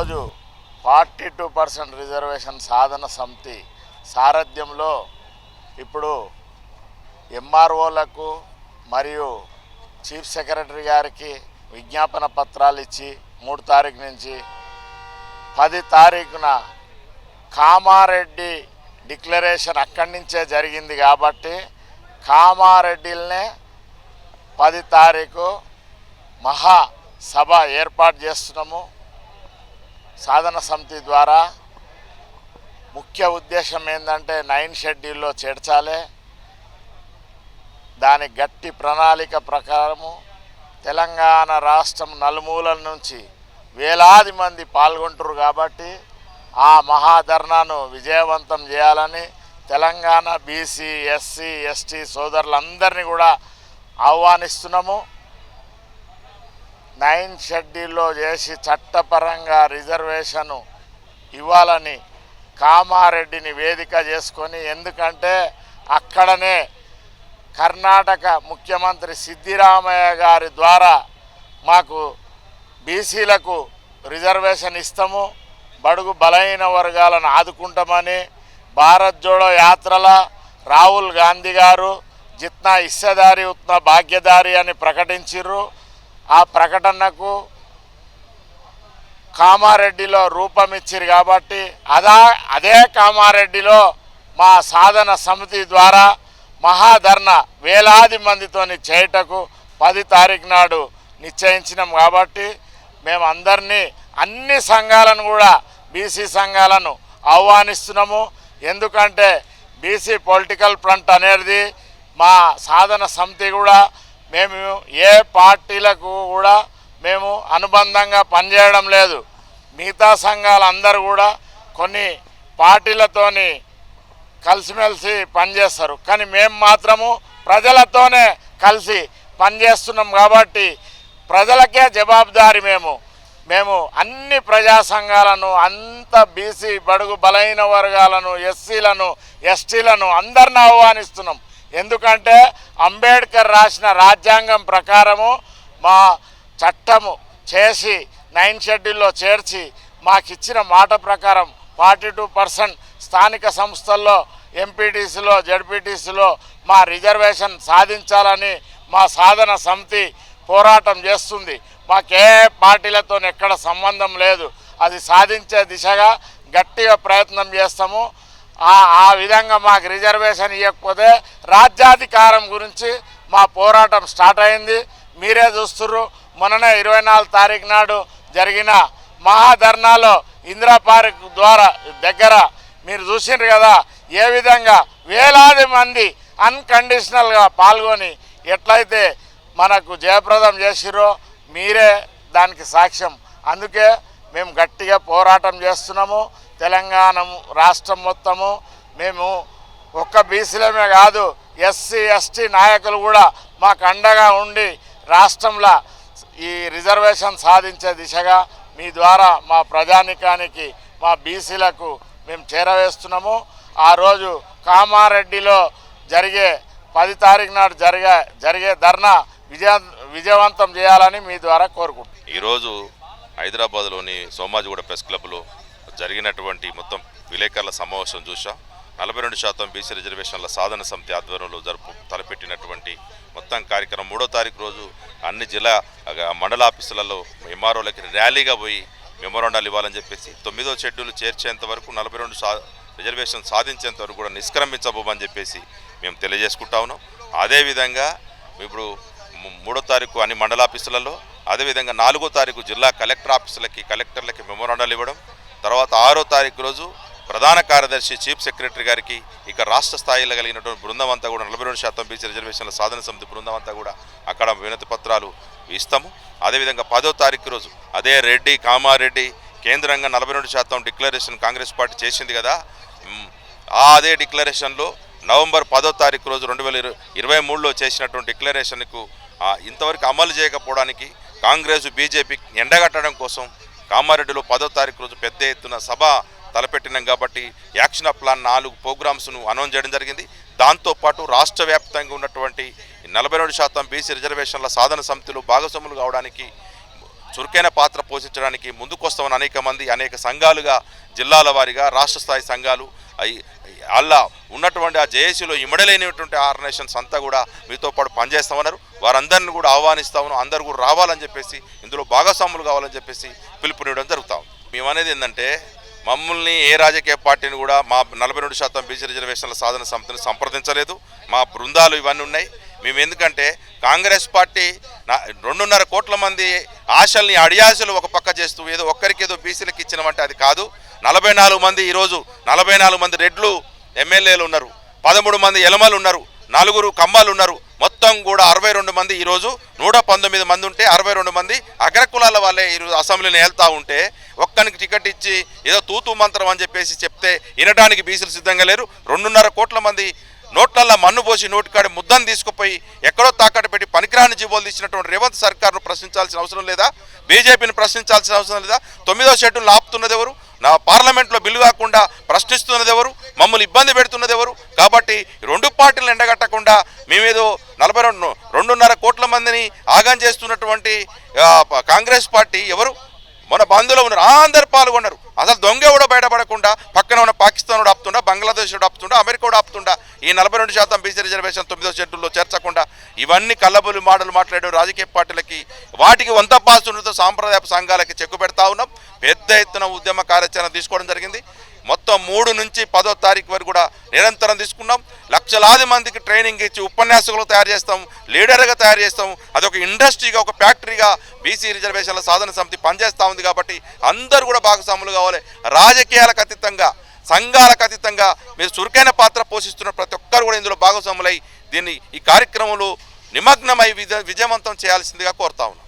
ఈరోజు forty two percent reservation సాధన సమితి సారథ్యంలో ఇప్పుడు ఎంఆర్ఓలకు మరియు చీఫ్ సెక్రటరీ గారికి విజ్ఞాపన పత్రాలు ఇచ్చి మూడు తారీఖు నుంచి పది తారీఖున కామారెడ్డి డిక్లరేషన్ అక్కడి నుంచే జరిగింది కాబట్టి కామారెడ్డిలనే పది తారీఖు మహా సభ ఏర్పాటు చేస్తున్నాము. సాధన సమితి ద్వారా ముఖ్య ఉద్దేశం ఏంటంటే నైన్ షెడ్యూల్లో చేర్చాలి. దాని గట్టి ప్రణాళిక ప్రకారము తెలంగాణ రాష్ట్రం నలుమూలల నుంచి వేలాది మంది పాల్గొంటారు కాబట్టి ఆ మహాధర్నాను విజయవంతం చేయాలని తెలంగాణ బీసీ ఎస్సీ ఎస్టీ సోదరులందరినీ కూడా ఆహ్వానిస్తున్నాము. నైన్ షెడ్యూల్లో చేసి చట్టపరంగా రిజర్వేషను ఇవ్వాలని కామారెడ్డిని వేదిక చేసుకొని ఎందుకంటే అక్కడనే కర్ణాటక ముఖ్యమంత్రి సిద్ధిరామయ్య గారి ద్వారా మాకు బీసీలకు రిజర్వేషన్ ఇస్తాము బడుగు బలహీన వర్గాలను ఆదుకుంటామని భారత్ జోడో యాత్రల రాహుల్ గాంధీ గారు జిత్నా ఇస్సదారి ఉత్నా భాగ్యదారి అని ప్రకటించిర్రు. ఆ ప్రకటనకు కామారెడ్డిలో రూపమిచ్చిరు కాబట్టి అదా అదే కామారెడ్డిలో మా సాధన సమితి ద్వారా మహాధర్ణ వేలాది మందితోని చేయుటకు పది తారీఖు నాడు నిశ్చయించినాం కాబట్టి మేము అందరినీ అన్ని సంఘాలను కూడా బీసీ సంఘాలను ఆహ్వానిస్తున్నాము. ఎందుకంటే బీసీ పొలిటికల్ ఫ్రంట్ అనేది మా సాధన సమితి కూడా మేము ఏ పార్టీలకు కూడా మేము అనుబంధంగా పనిచేయడం లేదు. మిగతా సంఘాలందరూ కూడా కొన్ని పార్టీలతోని కలిసిమెలిసి పనిచేస్తారు. కానీ మేము మాత్రము ప్రజలతోనే కలిసి పనిచేస్తున్నాం కాబట్టి ప్రజలకే జవాబుదారి మేము. మేము అన్ని ప్రజా సంఘాలను అంత బీసీ బడుగు బలహీన వర్గాలను ఎస్సీలను ఎస్టీలను అందరిని ఆహ్వానిస్తున్నాం. ఎందుకంటే అంబేద్కర్ రాసిన రాజ్యాంగం ప్రకారము మా చట్టము చేసి నైన్ షెడ్యూల్లో చేర్చి మాకు ఇచ్చిన మాట ప్రకారం ఫార్టీ టూ పర్సెంట్ స్థానిక సంస్థల్లో ఎంపీటీసీలో జడ్పీటీసీలో మా రిజర్వేషన్ సాధించాలని మా సాధన సమితి పోరాటం చేస్తుంది. మాకే పార్టీలతో ఎక్కడ సంబంధం లేదు. అది సాధించే దిశగా గట్టిగా ప్రయత్నం చేస్తాము. ఆ విధంగా మాకు రిజర్వేషన్ ఇవ్వకపోతే రాజ్యాధికారం గురించి మా పోరాటం స్టార్ట్ అయింది. మీరే చూస్తుర్రు మొన్ననే ఇరవై నాలుగు తారీఖు నాడు జరిగిన మహాధర్నాలో ఇందిరా పార్క్ ద్వారా దగ్గర మీరు చూసిండ్రు కదా ఏ విధంగా వేలాది మంది అన్కండిషనల్గా పాల్గొని ఎట్లయితే మనకు జయప్రదం చేసిరో మీరే దానికి సాక్ష్యం. అందుకే మేము గట్టిగా పోరాటం చేస్తున్నాము. తెలంగాణ రాష్ట్రం మొత్తము మేము ఒక్క బీసీలమే కాదు ఎస్సీ ఎస్టీ నాయకులు కూడా మాకు అండగా ఉండి రాష్ట్రంలో ఈ రిజర్వేషన్ సాధించే దిశగా మీ ద్వారా మా ప్రజానికానికి మా బీసీలకు మేము చేరవేస్తున్నాము. ఆ రోజు కామారెడ్డిలో జరిగే పది తారీఖు నాడు జరిగే జరిగే ధర్నా విజయ విజయవంతం చేయాలని మీ ద్వారా కోరుకుంటున్నాను ఈరోజు హైదరాబాద్లోని సోమాజిగూడ ప్రెస్ క్లబ్లో జరిగినటువంటి మొత్తం విలేకరుల సమావేశం చూసాం నలభై రెండు శాతం బీసీ రిజర్వేషన్ల సాధన సమితి ఆధ్వర్యంలో జరుపు తలపెట్టినటువంటి మొత్తం కార్యక్రమం. మూడో తారీఖు రోజు అన్ని జిల్లా మండల ఆఫీసులలో ఎంఆర్ఓలకి ర్యాలీగా పోయి మెమోరాండాలు ఇవ్వాలని చెప్పేసి తొమ్మిదో షెడ్యూల్ చేర్చేంత వరకు నలభై రెండు సా రిజర్వేషన్ సాధించేంత వరకు కూడా నిష్క్రమించబోమని చెప్పేసి మేము తెలియజేసుకుంటా ఉన్నాం. అదేవిధంగా ఇప్పుడు మూడో తారీఖు అన్ని మండల ఆఫీసులలో అదేవిధంగా నాలుగో తారీఖు జిల్లా కలెక్టర్ ఆఫీసులకి కలెక్టర్లకి మెమోరాండాలు ఇవ్వడం తర్వాత ఆరో తారీఖు రోజు ప్రధాన కార్యదర్శి చీఫ్ సెక్రటరీ గారికి ఇక రాష్ట్ర స్థాయిలో కలిగినటువంటి బృందం అంతా కూడా నలభై రెండు శాతం బీసీ రిజర్వేషన్ల సాధన సమితి బృందం అంతా కూడా అక్కడ వినతి పత్రాలు ఇస్తాము. అదేవిధంగా పదో తారీఖు రోజు అదే రెడ్డి కామారెడ్డి కేంద్రంగా నలభై రెండు శాతం డిక్లరేషన్ కాంగ్రెస్ పార్టీ చేసింది కదా. ఆ అదే డిక్లరేషన్లో నవంబర్ పదో తారీఖు రోజు రెండు వేల ఇరవై ఇరవై మూడులో చేసినటువంటి డిక్లరేషన్కు ఇంతవరకు అమలు చేయకపోవడానికి కాంగ్రెస్ బీజేపీ ఎండగట్టడం కోసం కామారెడ్డిలో పదో తారీఖు రోజు పెద్ద ఎత్తున సభ తలపెట్టినాం కాబట్టి యాక్షన్ ప్లాన్ నాలుగు ప్రోగ్రామ్స్ను అనౌన్స్ చేయడం జరిగింది. దాంతోపాటు రాష్ట్ర వ్యాప్తంగా ఉన్నటువంటి నలభై రెండు శాతం బీసీ రిజర్వేషన్ల సాధన సమితిలో భాగస్వాములు కావడానికి చురుకైన పాత్ర పోషించడానికి ముందుకొస్తామని అనేక మంది అనేక సంఘాలుగా జిల్లాల వారిగా రాష్ట్ర స్థాయి సంఘాలు అయి అలా ఉన్నటువంటి ఆ జేఏసీలో ఇమడలేనటువంటి ఆర్గనైజేషన్స్ అంతా కూడా మీతో పాటు పనిచేస్తామన్నారు. వారందరిని కూడా ఆహ్వానిస్తామను అందరు కూడా రావాలని చెప్పేసి ఇందులో భాగస్వాములు కావాలని చెప్పేసి పిలుపునివ్వడం జరుగుతా ఉంది. మేమనేది ఏంటంటే మమ్మల్ని ఏ రాజకీయ పార్టీని కూడా మా నలభై రెండు శాతం బీసీ రిజర్వేషన్ల సాధన సమితిని సంప్రదించలేదు. మా బృందాలు ఇవన్నీ ఉన్నాయి. మేము ఎందుకంటే కాంగ్రెస్ పార్టీ నా రెండున్నర కోట్ల మంది ఆశల్ని అడియాశలు ఒక పక్క చేస్తూ ఏదో ఒక్కరికి ఏదో బీసీలకు ఇచ్చినామంటే అది కాదు. నలభై నాలుగు మంది ఈరోజు నలభై నాలుగు మంది రెడ్లు ఎమ్మెల్యేలు ఉన్నారు. పదమూడు మంది ఎలమలు ఉన్నారు. నలుగురు కమ్మాలు ఉన్నారు. మొత్తం కూడా అరవై రెండు మంది ఈరోజు నూట పంతొమ్మిది మంది ఉంటే అరవై రెండు మంది అగ్రకులాల వాళ్ళే ఈరోజు అసెంబ్లీని వెళ్తూ ఉంటే ఒక్కనికి టికెట్ ఇచ్చి ఏదో తూతూ మంత్రం అని చెప్పేసి చెప్తే వినడానికి బీసీలు సిద్ధంగా లేరు. రెండున్నర కోట్ల మంది నోట్లల్లో మన్ను పోసి నోటికాడి ముద్దను తీసుకుపోయి ఎక్కడో తాకట్టు పెట్టి పనికిరాని జీవోలు తీసినటువంటి రేవంత్ సర్కార్ను ప్రశ్నించాల్సిన అవసరం లేదా? బీజేపీని ప్రశ్నించాల్సిన అవసరం లేదా? తొమ్మిదో షెడ్యూల్ ఆపుతున్నది ఎవరు? నా పార్లమెంట్లో బిల్లు కాకుండా ప్రశ్నిస్తున్నది ఎవరు? మమ్మల్ని ఇబ్బంది పెడుతున్నది ఎవరు? కాబట్టి రెండు పార్టీలు ఎండగట్టకుండా మేమేదో నలభై రెండు రెండున్నర కోట్ల మందిని ఆగం చేస్తున్నటువంటి కాంగ్రెస్ పార్టీ ఎవరు? మన బంధువులు ఉన్నారు. అందరు పాల్గొన్నారు. అసలు దొంగ కూడా బయటపడకుండా పక్కన ఉన్న పాకిస్తాన్ ఆపుతుండ ఆపుతుండా బంగ్లాదేశ్ ఆపుతుండా అమెరికా కూడా ఆపుతుండా ఈ నలభై రెండు శాతం బీసీ రిజర్వేషన్ తొమ్మిదో షెడ్యూల్లో చేర్చకుండా ఇవన్నీ కల్లబుల్లి మాటలు మాట్లాడే రాజకీయ పార్టీలకి వాటికి వంత పాసులతో సాంప్రదాయ సంఘాలకి చెక్కు పెడతా ఉన్నాం. పెద్ద ఎత్తున ఉద్యమ కార్యాచరణ తీసుకోవడం జరిగింది. మొత్తం మూడు నుంచి పదో తారీఖు వరకు కూడా నిరంతరం తీసుకున్నాం. లక్షలాది మందికి ట్రైనింగ్ ఇచ్చి ఉపన్యాసకులు తయారు చేస్తాం లీడర్గా తయారు చేస్తాం. అదొక ఇండస్ట్రీగా ఒక ఫ్యాక్టరీగా బీసీ రిజర్వేషన్ల సాధన సమితి పనిచేస్తూ ఉంది కాబట్టి అందరూ కూడా భాగస్వాములు కావాలి. రాజకీయాలకు అతీతంగా సంఘాలకు అతీతంగా మీరు చురుకైన పాత్ర పోషిస్తున్న ప్రతి ఒక్కరు కూడా ఇందులో భాగస్వాములై దీన్ని ఈ కార్యక్రమంలో నిమగ్నమై విజయవంతం చేయాల్సిందిగా కోరుతా ఉన్నాం.